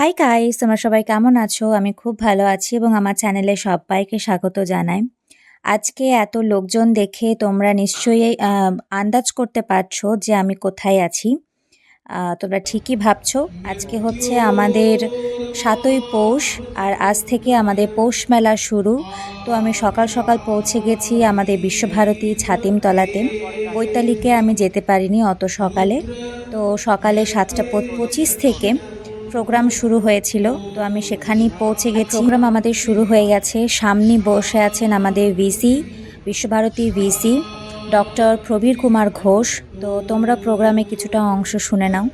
Hi guys তোমরা সবাই কেমন আছো? আমি খুব ভালো আছি এবং আমার চ্যানেলে সবাইকে স্বাগত জানাই। আজকে এত লোকজন দেখে তোমরা নিশ্চয়ই আন্দাজ করতে পারছ যে আমি কোথায় আছি। তোমরা ঠিকই ভাবছ। আজকে হচ্ছে আমাদের সাতই পৌষ আর আজ থেকে আমাদের পৌষ মেলা শুরু। তো আমি সকাল সকাল পৌঁছে গেছি আমাদের বিশ্বভারতী ছাতিমতলাতে। বৈতালিকে আমি যেতে পারিনি অত সকালে। তো সকালে সাতটা পঁচিশ থেকে প্রোগ্রাম শুরু হয়েছিল, তো আমি সেখানেই পৌঁছে গেছি। প্রোগ্রাম আমাদের শুরু হয়ে গেছে। সামনে বসে আছেন আমাদের VC, Visva Bharati VC, doctor Prabir Kumar Ghosh. তো তোমরা প্রোগ্রামে কিছুটা অংশ শুনে নাও।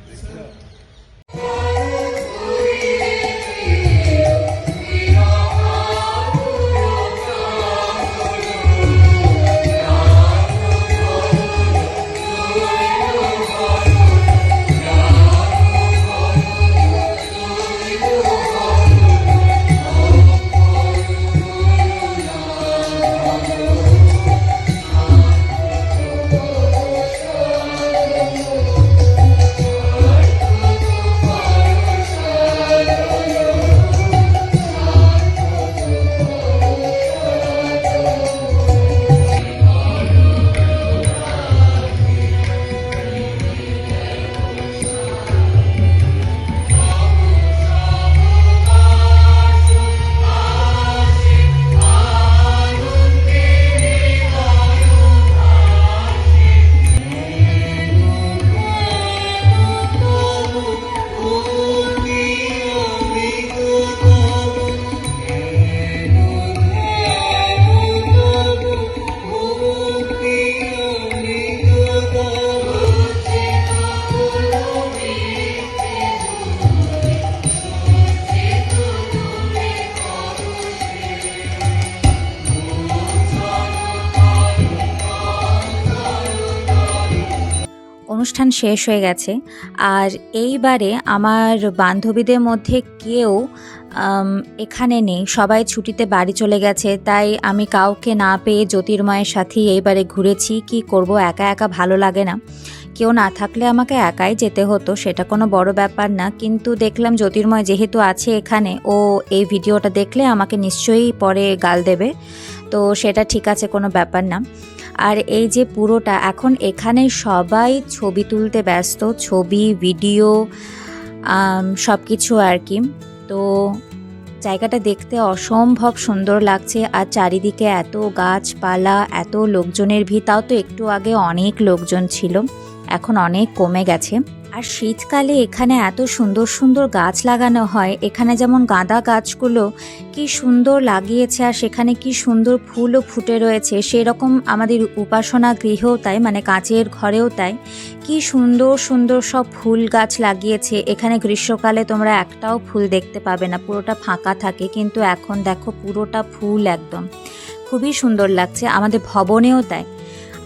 অনুষ্ঠান শেষ হয়ে গেছে। আর এইবারে আমার বান্ধবীদের মধ্যে কেউ এখানে নেই। সবাই ছুটিতে বাড়ি চলে গেছে। তাই আমি কাউকে না পেয়ে জ্যোতির্ময়ের সাথেই এইবারে ঘুরেছি। কি করব? একা একা ভালো লাগে না। কেউ না থাকলে আমাকে একাই যেতে হতো, সেটা কোনো বড় ব্যাপার না। কিন্তু দেখলাম জ্যোতির্ময় যেহেতু আছে এখানে, ও এই ভিডিওটা দেখলে আমাকে নিশ্চয়ই পরে গাল দেবে। তো সেটা ঠিক আছে, কোনো ব্যাপার না। আর এই যে পুরোটা, এখন এখানে সবাই ছবি তুলতে ব্যস্ত, ছবি, ভিডিও সব কিছু আর কি। তো জায়গাটা দেখতে অসম্ভব সুন্দর লাগছে আর চারিদিকে এত গাছপালা, এত লোকজনের ভিড়, তাও তো একটু আগে অনেক লোকজন ছিল। এখন অনেক কমে গেছে। আর শীতকালে এখানে এত সুন্দর সুন্দর গাছ লাগানো হয়, এখানে যেমন গাঁদা গাছগুলো কি সুন্দর লাগিয়েছে আর সেখানে কি সুন্দর ফুলও ফুটে রয়েছে, সেরকম আমাদের উপাসনা গৃহেও তাই মানে কাঁচের ঘরেও তাই। কি সুন্দর সুন্দর সব ফুল গাছ লাগিয়েছে, এখানে গ্রীষ্মকালে তোমরা একটাও ফুল দেখতে পাবে না, পুরোটা ফাঁকা থাকে, কিন্তু এখন দেখো পুরোটা ফুল একদম। খুবই সুন্দর লাগছে, আমাদের ভবনেও তাই।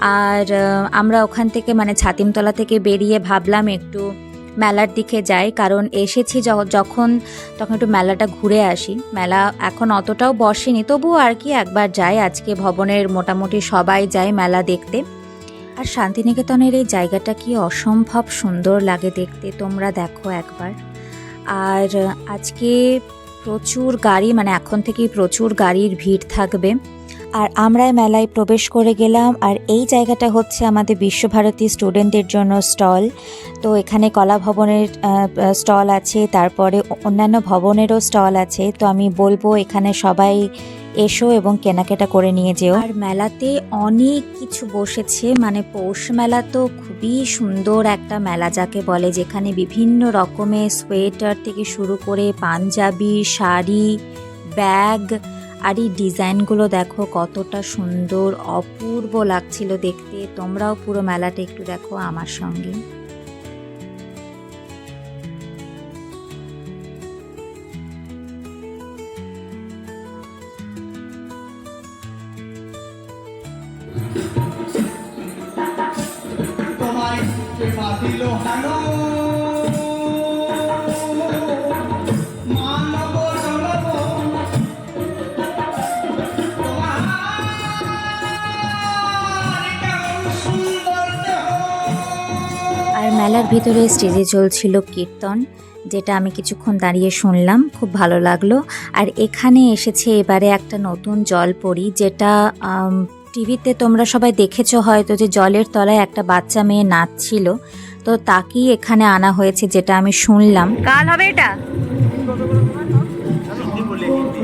আর আমরা ওখান থেকে মানে ছাতিমতলা থেকে বেরিয়ে ভাবলাম একটু মেলার দিকে যাই। কারণ এসেছি যখন, তখন একটু মেলাটা ঘুরে আসি। মেলা এখন অতটাও বসেনি। তবুও আর কি একবার যাই। আজকে ভবনের মোটামুটি সবাই যায় মেলা দেখতে। আর শান্তিনিকেতনের এই জায়গাটা কি অসম্ভব সুন্দর লাগে দেখতে। তোমরা দেখো একবার। আর আজকে প্রচুর গাড়ি মানে এখন থেকেই প্রচুর গাড়ির ভিড় থাকবে। আর আমরা মেলায় প্রবেশ করে গেলাম, আর এই জায়গাটা হচ্ছে আমাদের বিশ্বভারতী স্টুডেন্টদের জন্য স্টল। তো এখানে কলা ভবনের স্টল আছে, তারপরে অন্যান্য ভবনেরও স্টল আছে। তো আমি বলব এখানে সবাই এসো এবং কেনাকাটা করে নিয়ে যেও। আর মেলাতে অনেক কিছু বসেছে মানে পৌষ মেলা তো খুবই সুন্দর একটা মেলা যাকে বলে, যেখানে বিভিন্ন রকমের সোয়েটার থেকে শুরু করে পাঞ্জাবি, শাড়ি, ব্যাগ আর এই ডিজাইনগুলো দেখো কতটা সুন্দর, অপূর্ব লাগছিল দেখতে। তোমরাও পুরো মেলাটা একটু দেখো আমার সঙ্গে। তোমায় মেলার ভিতরে স্টেজে চলছিল কীর্তন যেটা আমি কিছুক্ষণ দাঁড়িয়ে শুনলাম খুব ভালো লাগলো আর এখানে এসেছে এবারে একটা নতুন জলপরি যেটা টিভিতে তোমরা সবাই দেখেছো হয়তো যে জলের তলায় একটা বাচ্চা মেয়ে নাচছিল তো তাকেই এখানে আনা হয়েছে যেটা আমি শুনলাম কাল হবে এটা हिंदी बोले हिंदी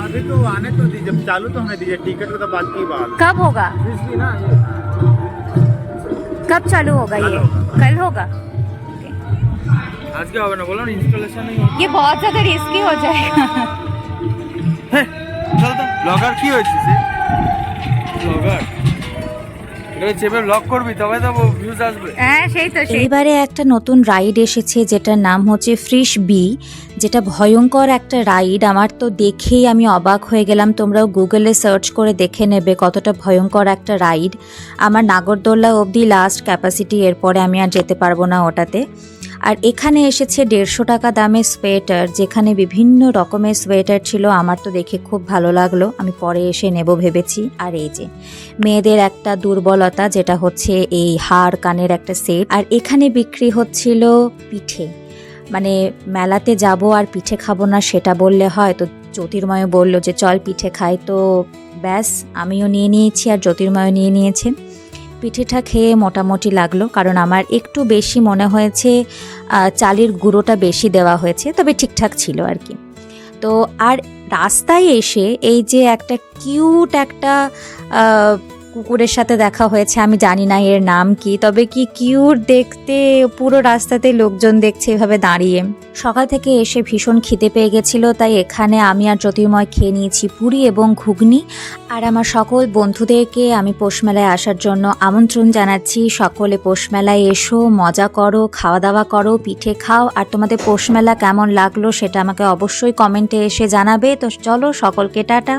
अभी तो आने तो दीजिए चालू तो होने दीजिए टिकट का तो बात की बात कब होगा इसलिए ना कब चालू होगा ये? कल होगा। आज क्या होगा ना बोला ना इंस्टॉलेशन नहीं होगा। ये बहुत ज़्यादा रिस्की हो जाएगा। चल तो। की हो এইবারে একটা নতুন রাইড এসেছে যেটার নাম হচ্ছে ফ্রিশ বি যেটা ভয়ঙ্কর একটা রাইড আমার তো দেখেই আমি অবাক হয়ে গেলাম তোমরাও গুগলে সার্চ করে দেখে নেবে কতটা ভয়ঙ্কর একটা রাইড আমার নাগরদোল্লা অবধি লাস্ট ক্যাপাসিটি এরপরে আমি আর যেতে পারব না ওটাতে। আর এখানে এসেছে দেড়শো টাকা দামের সোয়েটার, যেখানে বিভিন্ন রকমের সোয়েটার ছিল। আমার তো দেখে খুব ভালো লাগল। আমি পরে এসে নেব ভেবেছি। আর এই যে, মেয়েদের একটা দুর্বলতা, যেটা হচ্ছে এই হাড় কানের একটা সেট। আর এখানে বিক্রি হচ্ছিল পিঠে। মানে মেলাতে যাব আর পিঠে খাব না সেটা বললে হয়। তো জ্যোতির্ময় বলল যে, চল পিঠে খাই। তো ব্যাস, আমিও নিয়ে নিয়েছি আর জ্যোতির্ময় নিয়ে নিয়েছে। পিঠেটা খেয়ে মোটামুটি লাগল, কারণ আমার একটু বেশি মনে হয়েছে চালের গুঁড়োটা বেশি দেওয়া হয়েছে, তবে ঠিকঠাক ছিল আর কি। তো আর রাস্তায় এসে এই যে একটা কিউট একটা কুকুরের সাথে দেখা হয়েছে, আমি জানি না এর নাম কি, তবে কি কিউট দেখতে পুরো রাস্তাতে লোকজন দেখছে এভাবে দাঁড়িয়ে। সকাল থেকে এসে ভীষণ খিদে পেয়ে গেছিল, তাই এখানে আমি আর জ্যোতির্ময় খেয়ে নিয়েছি, পুরি এবং ঘুগনি। আর আমার সকল বন্ধুদেরকে আমি পোষমেলায় আসার জন্য আমন্ত্রণ জানাচ্ছি। সকলে পোষমেলায় এসো, মজা করো খাওয়া দাওয়া করো, পিঠে খাও। আর তোমাদের পোষমেলা কেমন লাগল সেটা আমাকে অবশ্যই কমেন্টে এসে জানাবে। তো চলো সকলকে টাটা।